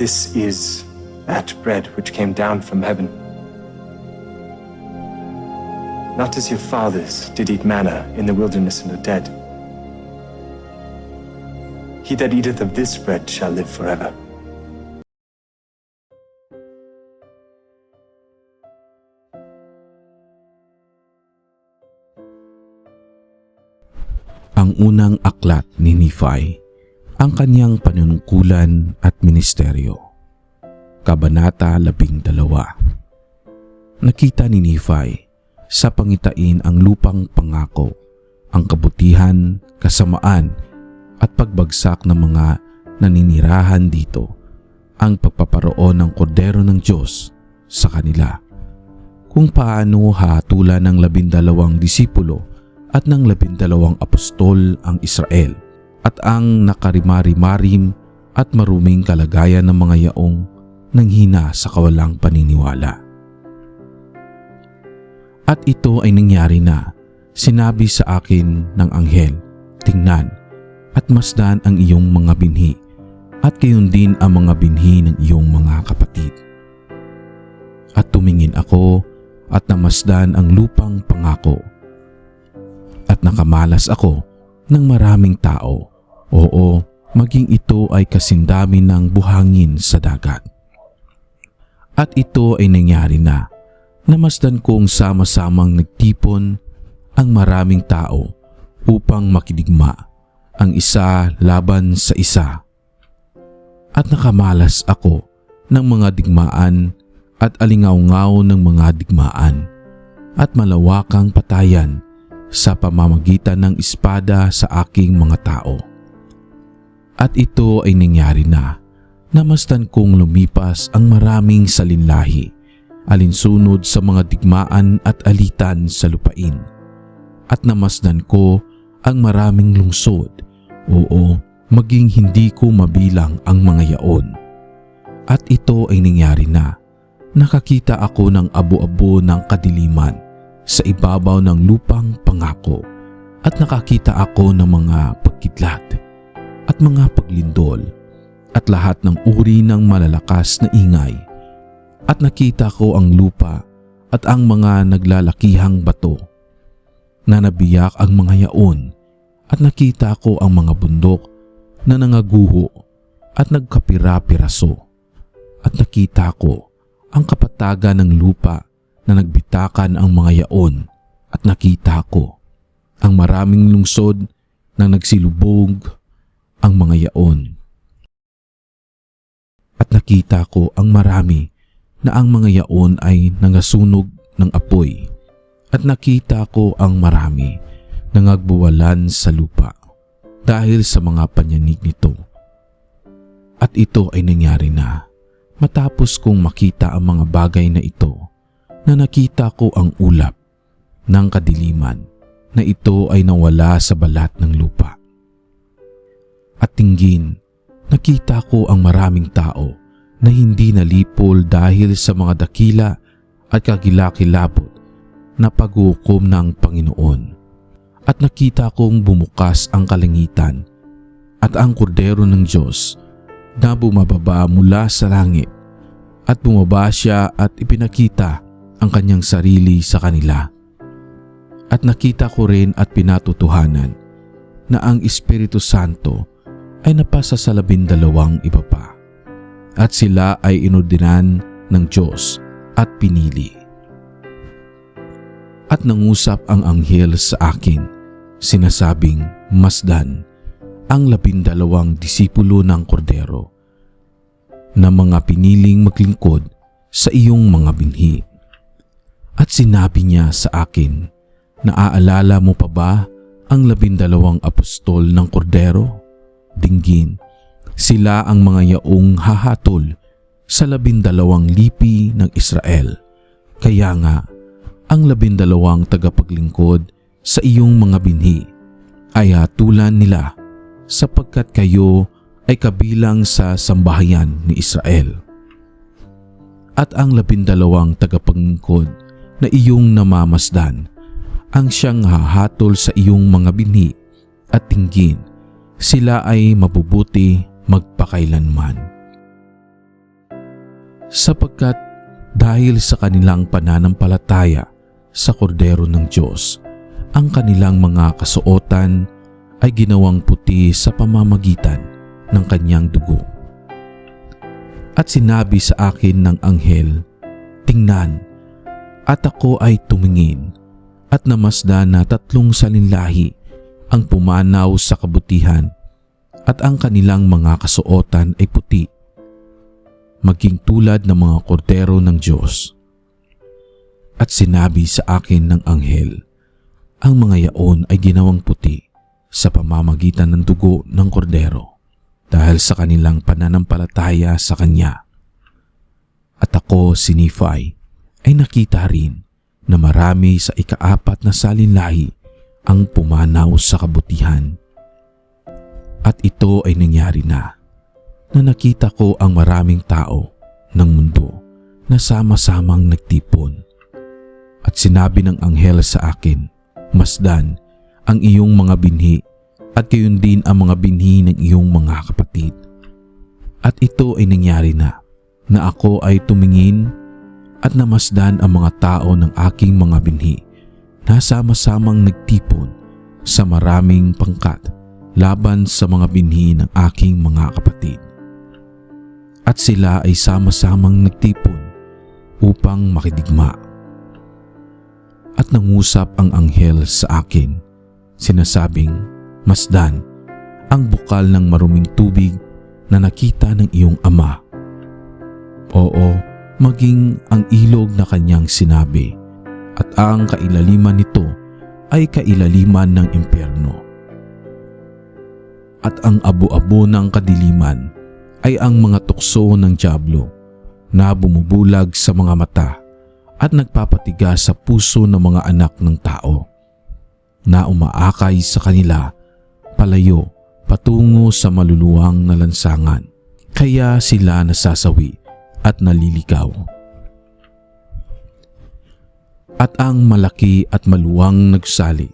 This is that bread which came down from heaven. Not as your fathers did eat manna in the wilderness and are dead. He that eateth of this bread shall live forever. ang unang aklat ni Nephi, ang kanyang panunungkulan at ministeryo. Kabanata 12 Nakita ni Nephi sa pangitain ang lupang pangako, ang kabutihan, kasamaan at pagbagsak ng mga naninirahan dito, ang pagpaparoon ng kordero ng Diyos sa kanila. Kung paano hatulan ng labindalawang disipulo at ng labindalawang apostol ang Israel at ang nakarimari-marim at maruming kalagayan ng mga yaong nanghina sa kawalang paniniwala. At ito ay nangyari na, sinabi sa akin ng anghel, tingnan at masdan ang iyong mga binhi at gayon din ang mga binhi ng iyong mga kapatid. At tumingin ako at namasdan ang lupang pangako at nakamalas ako ng maraming tao. Oo, maging ito ay kasindami ng buhangin sa dagat. At ito ay nangyari na. Namasdan kong sama-samang nagtipon ang maraming tao upang makidigma ang isa laban sa isa. At nakamalas ako ng mga digmaan at alingaw-ngaw ng mga digmaan at malawakang patayan sa pamamagitan ng espada sa aking mga tao. At ito ay nangyari na. Namastan kong lumipas ang maraming salinlahi, alinsunod sa mga digmaan at alitan sa lupain. At namasdan ko ang maraming lungsod, oo, maging hindi ko mabilang ang mga yaon. At ito ay nangyari na. Nakakita ako ng abo-abo ng kadiliman sa ibabaw ng lupang pangako at nakakita ako ng mga pagkidlat at mga paglindol at lahat ng uri ng malalakas na ingay. At nakita ko ang lupa at ang mga naglalakihang bato na nabiyak ang mga yaon at nakita ko ang mga bundok na nangaguho at nagkapira-piraso at nakita ko ang kapatagan ng lupa na nagbitakan ang mga yaon at nakita ko ang maraming lungsod na nagsilubog ang mga yaon. At nakita ko ang marami na ang mga yaon ay nangasunog ng apoy at nakita ko ang marami na nagbuwalan sa lupa dahil sa mga panyanig nito. At ito ay nangyari na matapos kong makita ang mga bagay na ito na nakita ko ang ulap ng kadiliman na ito ay nawala sa balat ng lupa. At tinggin, nakita ko ang maraming tao na hindi nalipol dahil sa mga dakila at kagilakilabot na paghukom ng Panginoon. At nakita kong bumukas ang kalangitan at ang kordero ng Diyos na bumababa mula sa langit at bumaba siya at ipinakita ang kanyang sarili sa kanila. At nakita ko rin at pinatutuhanan na ang Espiritu Santo ay napasa sa labindalawang iba pa at sila ay inordinan ng Diyos at pinili. At nangusap ang anghel sa akin, sinasabing masdan ang labindalawang disipulo ng kordero na mga piniling maglingkod sa iyong mga binhi. At sinabi niya sa akin, naaalala mo pa ba ang labindalawang apostol ng kordero? Dinggin, sila ang mga yaong hahatol sa labindalawang lipi ng Israel. Kaya nga, ang labindalawang tagapaglingkod sa iyong mga binhi ay hatulan nila sapagkat kayo ay kabilang sa sambahayan ni Israel. At ang labindalawang tagapaglingkod na iyong namamasdan ang siyang hahatol sa iyong mga binhi at tinggin sila ay mabubuti magpakailanman. sapagkat dahil sa kanilang pananampalataya sa kordero ng Diyos, ang kanilang mga kasuotan ay ginawang puti sa pamamagitan ng kanyang dugo. At sinabi sa akin ng anghel, Tingnan, at ako ay tumingin at namasdan na tatlong salinlahi ang pumanaw sa kabutihan at ang kanilang mga kasuotan ay puti, maging tulad ng mga kordero ng Diyos. At sinabi sa akin ng anghel, ang mga yaon ay ginawang puti sa pamamagitan ng dugo ng kordero dahil sa kanilang pananampalataya sa Kanya. At ako, si Nephi, ay nakita rin na marami sa ikaapat na salinlahi ang pumanaw sa kabutihan. At ito ay nangyari na, na nakita ko ang maraming tao ng mundo na sama-samang nagtipon. At sinabi ng anghel sa akin, Masdan ang iyong mga binhi at gayon din ang mga binhi ng iyong mga kapatid. At ito ay nangyari na, na ako ay tumingin at namasdan ang mga tao ng aking mga binhi na sama-samang nagtipon sa maraming pangkat laban sa mga binhi ng aking mga kapatid. At sila ay sama-samang nagtipon upang makidigma. At nangusap ang anghel sa akin, sinasabing, Masdan, ang bukal ng maruming tubig na nakita ng iyong ama. Oo, maging ang ilog na kanyang sinabi at ang kailaliman nito ay kailaliman ng impyerno. At ang abo-abo ng kadiliman ay ang mga tukso ng Diablo na bumubulag sa mga mata at nagpapatiga sa puso ng mga anak ng tao na umaakay sa kanila palayo patungo sa maluluwang na lansangan. Kaya sila nasasawi at naliligaw. At ang malaki at maluwang nagsali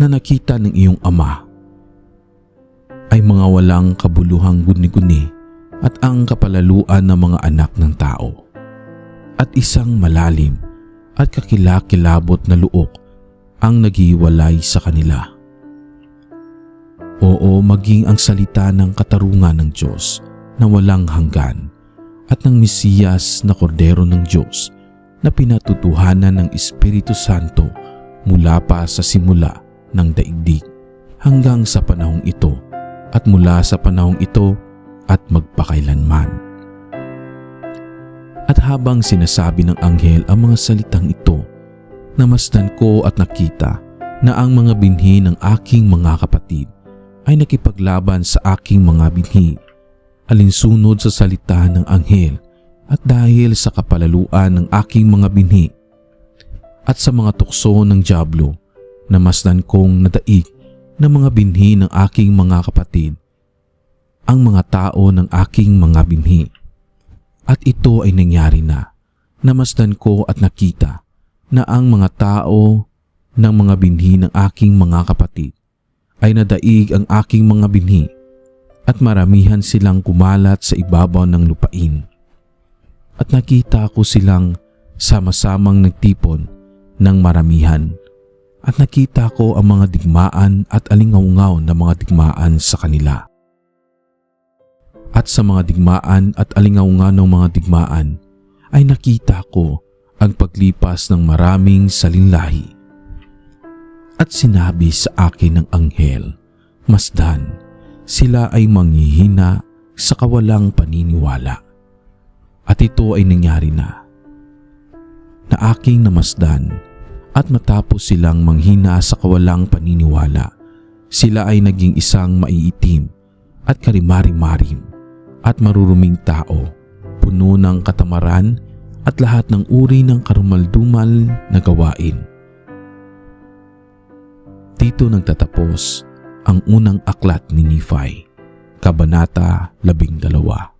na nakita ng iyong ama ay mga walang kabuluhang guni-guni at ang kapalaluan ng mga anak ng tao. At isang malalim at kakilakilabot na luok ang naghiwalay sa kanila. Oo, maging ang salita ng katarungan ng Diyos na walang hanggan at ng Mesiyas na kordero ng Diyos na pinatutuhanan ng Espiritu Santo mula pa sa simula ng daigdig hanggang sa panahong ito at mula sa panahong ito at magpakailanman. At habang sinasabi ng anghel ang mga salitang ito, namasdan ko at nakita na ang mga binhi ng aking mga kapatid ay nakipaglaban sa aking mga binhi alinsunod sa salita ng anghel at dahil sa kapalaluan ng aking mga binhi at sa mga tukso ng Diablo na masdan kong nadaig ng mga binhi ng aking mga kapatid ang mga tao ng aking mga binhi. At ito ay nangyari na, namasdan ko at nakita na ang mga tao ng mga binhi ng aking mga kapatid ay nadaig ang aking mga binhi at maramihan silang kumalat sa ibabaw ng lupain. At nakita ko silang sama-samang nagtipon ng maramihan at nakita ko ang mga digmaan at alingaungaw na mga digmaan sa kanila. At sa mga digmaan at alingaungaw ng mga digmaan ay nakita ko ang paglipas ng maraming salinlahi. At sinabi sa akin ng anghel, Masdan, sila ay manghihina sa kawalang paniniwala. At ito ay nangyari na. Na aking namasdan at matapos silang manghina sa kawalang paniniwala, sila ay naging isang maiitim at karimari-marim at maruruming tao, puno ng katamaran at lahat ng uri ng karumaldumal na gawain. Dito nagtatapos ang unang aklat ni Nephi, Kabanata 12.